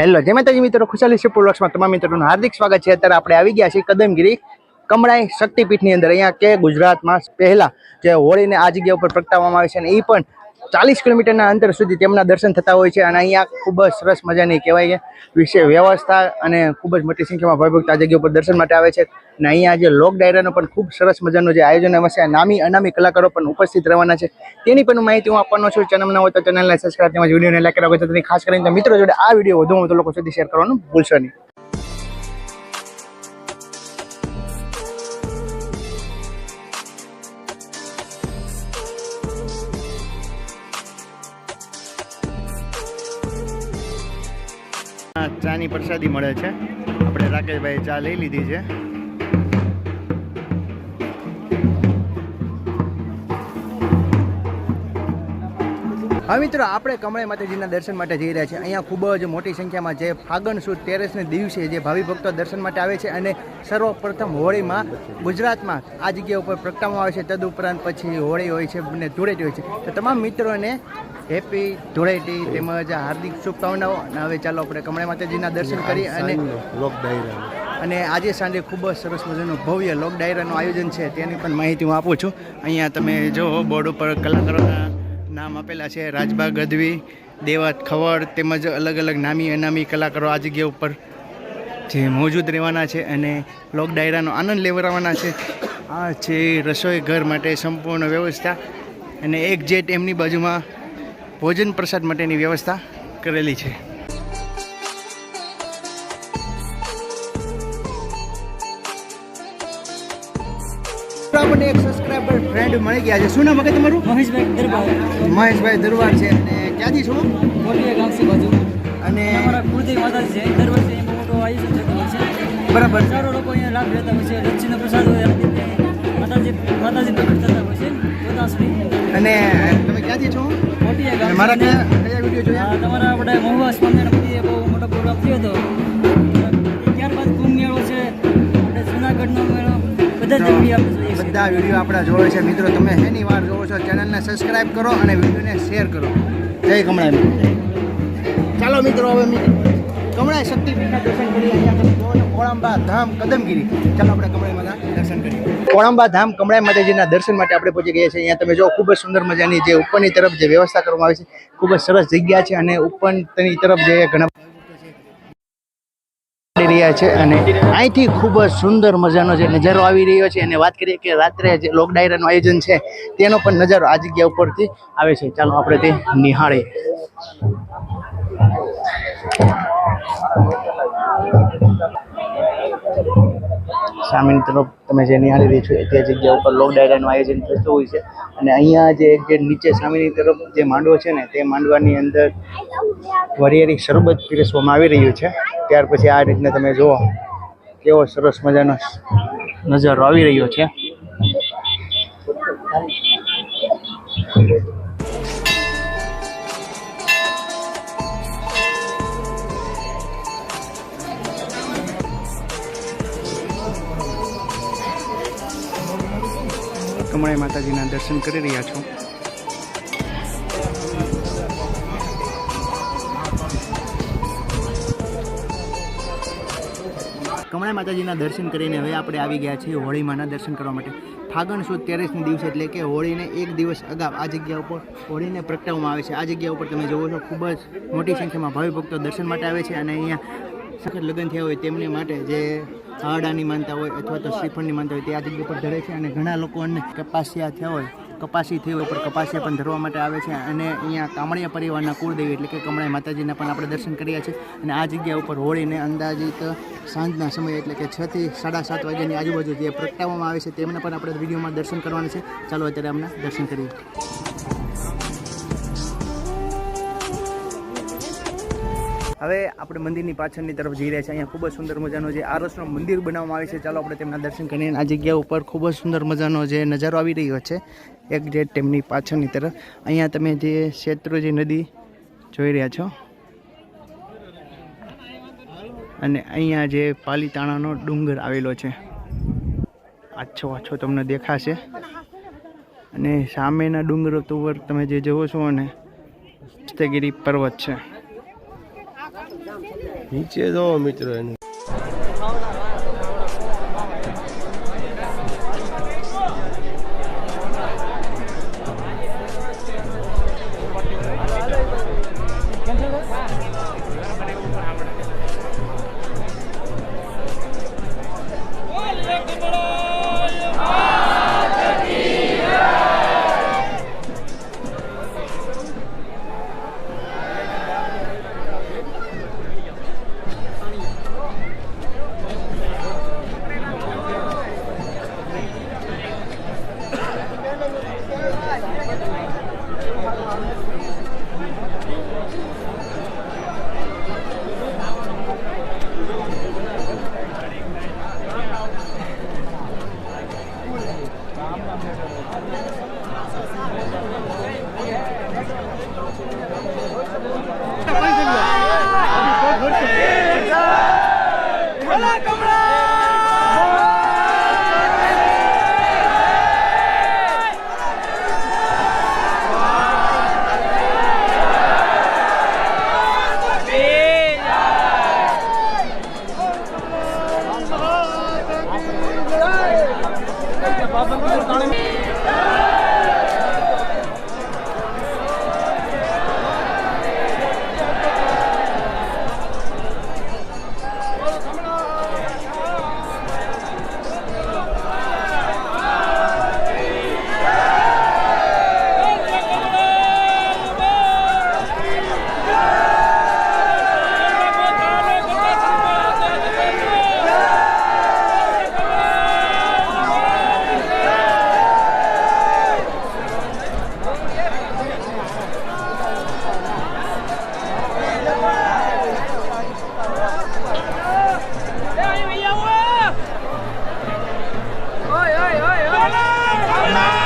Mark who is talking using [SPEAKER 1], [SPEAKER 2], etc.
[SPEAKER 1] Hello જય માતાજી મિત્રો, ખુશાલી છે પૂર્વક્ષમાં તમામ મિત્રોનું હાર્દિક સ્વાગત છે. અત્યારે આપણે આવી ગયા છીએ કદમગીરી કમળાઈ શક્તિપીઠની અંદર, અહીંયા કે ગુજરાતમાં પહેલાં જે હોળીને આ જગ્યા ઉપર પ્રગટાવવામાં આવે છે અને એ પણ ચાલીસ કિલોમીટરના અંતર સુધી તેમના દર્શન થતા હોય છે અને અહીંયા ખૂબ જ સરસ મજાની કહેવાય કે વિશે વ્યવસ્થા અને ખૂબ જ મોટી સંખ્યામાં ભયભક્ત આ જગ્યા ઉપર દર્શન માટે આવે છે. અને અહીંયા જે લોક ડાયરાનો પણ ખૂબ સરસ મજાનું જે આયોજન હશે નામી અનામી કલાકારો પણ ઉપસ્થિત રહેવાના છે. તેની પણ માહિતી હું આપવાનો છું. ચેનલ ના હોય તો ચેનલને સબસ્ક્રાઈબ તેમજ વિડીયોને લાઈક કરવા ખાસ કરીને મિત્રો જોડે આ વીડિયો વધુ વધુ લોકો સુધી શેર કરવાનું ભૂલશો નહીં. ચાની પ્રસાદી મળે છે. આપણે રાકેશભાઈ ચા લઈ લીધી છે. હા મિત્રો આપણે કમળાઈ માતાજીના દર્શન માટે જઈ રહ્યા છીએ. અહીંયા ખૂબ જ મોટી સંખ્યામાં જે ફાગણ સુદ તેરસને દિવસે જે ભાવિ ભક્તો દર્શન માટે આવે છે અને સર્વપ્રથમ હોળીમાં ગુજરાતમાં આ જગ્યા ઉપર પ્રગટાવવામાં આવે છે. તદુપરાંત પછી હોળી હોય છે અને ધૂળેટી હોય છે. તો તમામ મિત્રોને હેપી ધૂળેટી તેમજ હાર્દિક શુભકામનાઓ. અને હવે ચાલો આપણે કમળાઈ માતાજીના દર્શન કરી અને અને આજે સાંજે ખૂબ જ સરસ મજાનું ભવ્ય લોક ડાયરાનું આયોજન છે તેની પણ માહિતી હું આપું છું. અહીંયા તમે જો બોર્ડ ઉપર કલાકારોના નામ આપેલા છે રાજબા ગઢવી, દેવાત ખવડ તેમજ અલગ અલગ નામી અનામી કલાકારો આ જગ્યા ઉપર જે મોજૂદ રહેવાના છે અને લોક ડાયરાનો આનંદ લેવડાવવાના છે. આ છે રસોઈ ઘર માટે સંપૂર્ણ વ્યવસ્થા અને એક જેટ એમની બાજુમાં ભોજન પ્રસાદ માટેની વ્યવસ્થા કરેલી છે. આપણને એક સબસ્ક્રાઇબર ફ્રેન્ડ મળી ગયા છે. શું નામ કે તમારું?
[SPEAKER 2] મહેશભાઈ દરબાર.
[SPEAKER 1] મહેશભાઈ દરબાર છે. અને ક્યાંથી છો?
[SPEAKER 2] મોટી ગામસી બાજુ.
[SPEAKER 1] અને
[SPEAKER 2] અમારા કુળદેવ માતાજી છે. દર વર્ષે એમાં મોટો આયોજન થતું હોય છે.
[SPEAKER 1] બરાબર.
[SPEAKER 2] હજારો લોકો અહીંયા લાભ લેતા હોય છે. લક્ષ્મીનો પ્રસાદ હોય માતાજી માતાજી પ્રગટ થતા હોય છે. જોતા
[SPEAKER 1] અને તમે ક્યાંથી છો?
[SPEAKER 2] મોટી
[SPEAKER 1] મારા કયા કયા વીડિયો જોયા?
[SPEAKER 2] તમારા આપણે મહુવા સ્વામિનારાયણ બહુ મોટો પ્રોગ્રામ થયો હતો. બધા વીડિયો આપણે જોઈએ છીએ
[SPEAKER 1] બધા વીડિયો આપણા જોવે છે. મિત્રો તમે એની વાર જોવો છો ચેનલને સબસ્ક્રાઇબ કરો અને વિડીયોને શેર કરો. જય કમળા ચાલો મિત્રો હવે મિત્રો કમળા શક્તિપીઠના દર્શન કરીએ. અહીંયા કોળંબા ધામ કદમગીરી. ચાલો આપણે કમળાઈ માતા દર્શન કરીએ. કોળંબા ધામ કમળાઈ માતાજીના દર્શન માટે આપણે પહોંચી ગયા છીએ. અહીંયા તમે જો ખૂબ જ સુંદર મજાની જે ઉપરની તરફ જે વ્યવસ્થા કરવામાં આવી છે. ખૂબ જ સરસ જગ્યા છે અને ઉપરની તરફ જે ઘણા પડી રહ્યા છે અને અહીંથી ખૂબ જ સુંદર મજાનો જે નજારો આવી રહ્યો છે. અને વાત કરીએ કે રાત્રે જે લોક ડાયરાનું આયોજન છે, તેનો પણ નજારો આ જગ્યા ઉપરથી આવે છે. ચાલો આપણે તે નિહાળીએ. સામેની તરફ તમે જે નિહાળી રહી છો એ તે જગ્યા ઉપર લોક ડાયરાનું આયોજન થતું હોય છે. અને અહીંયા જે જે નીચે સામેની તરફ જે માંડવો છે ને, તે માંડવાની અંદર વરિયાળી શરબત પીરસવામાં આવી રહ્યું છે. ત્યાર પછી આ રીતના તમે જુઓ, કેવો સરસ મજાનો નજારો આવી રહ્યો છે. કમળાઈ માતાજીના દર્શન કરી રહ્યા છો. કમળા માતાજીના દર્શન કરીને હવે આપણે આવી ગયા છીએ હોળીમાંના દર્શન કરવા માટે. ફાગણ સુદ તેરસના દિવસે એટલે કે હોળીને એક દિવસ અગાઉ આ જગ્યા ઉપર હોળીને પ્રગટાવવામાં આવે છે. આ જગ્યા ઉપર તમે જુઓ છો, ખૂબ જ મોટી સંખ્યામાં ભાવિ ભક્તો દર્શન માટે આવે છે અને અહીંયા સખત લગ્ન થયા હોય તેમની માટે જે હાડાની માનતા હોય અથવા તો શ્રીફળની માનતા હોય તે આ જગ્યા પર ધરે છે અને ઘણા લોકોને કપાસિયા થયા હોય, કપાસી થઈ હોય, પણ કપાસિયા પણ ધરવા માટે આવે છે અને અહીંયા કામળિયા પરિવારના કુળદેવી એટલે કે કમળાઈ માતાજીના પણ આપણે દર્શન કર્યા છે અને આ જગ્યા ઉપર હોળીને અંદાજિત સાંજના સમયે એટલે કે છ થી સાડા સાત વાગ્યાની આજુબાજુ જે પ્રગટાવવામાં આવે છે તેમને પણ આપણે વિડીયોમાં દર્શન કરવાના છે. ચાલો અત્યારે અમને દર્શન કરીએ. હવે આપણે મંદિરની પાછળની તરફ જઈ રહ્યા છીએ. અહીંયા ખૂબ જ સુંદર મજાનો જે આરસનું મંદિર બનાવવામાં આવે છે. ચાલો આપણે તેમના દર્શન કરીને આ જગ્યા ઉપર ખૂબ જ સુંદર મજાનો જે નજારો આવી રહ્યો છે, એક જે તેમની પાછળની તરફ. અહીંયા તમે જે શેત્રુજી નદી જોઈ રહ્યા છો, અને અહીંયા જે પાલીતાણાનો ડુંગર આવેલો છે. આછો આછો તમને દેખાશે. અને સામેના ડુંગરો ઉપર તમે જે જુઓ છો ને હસ્તગીરી પર્વત છે.
[SPEAKER 3] નીચે જો મિત્રો
[SPEAKER 4] Amen.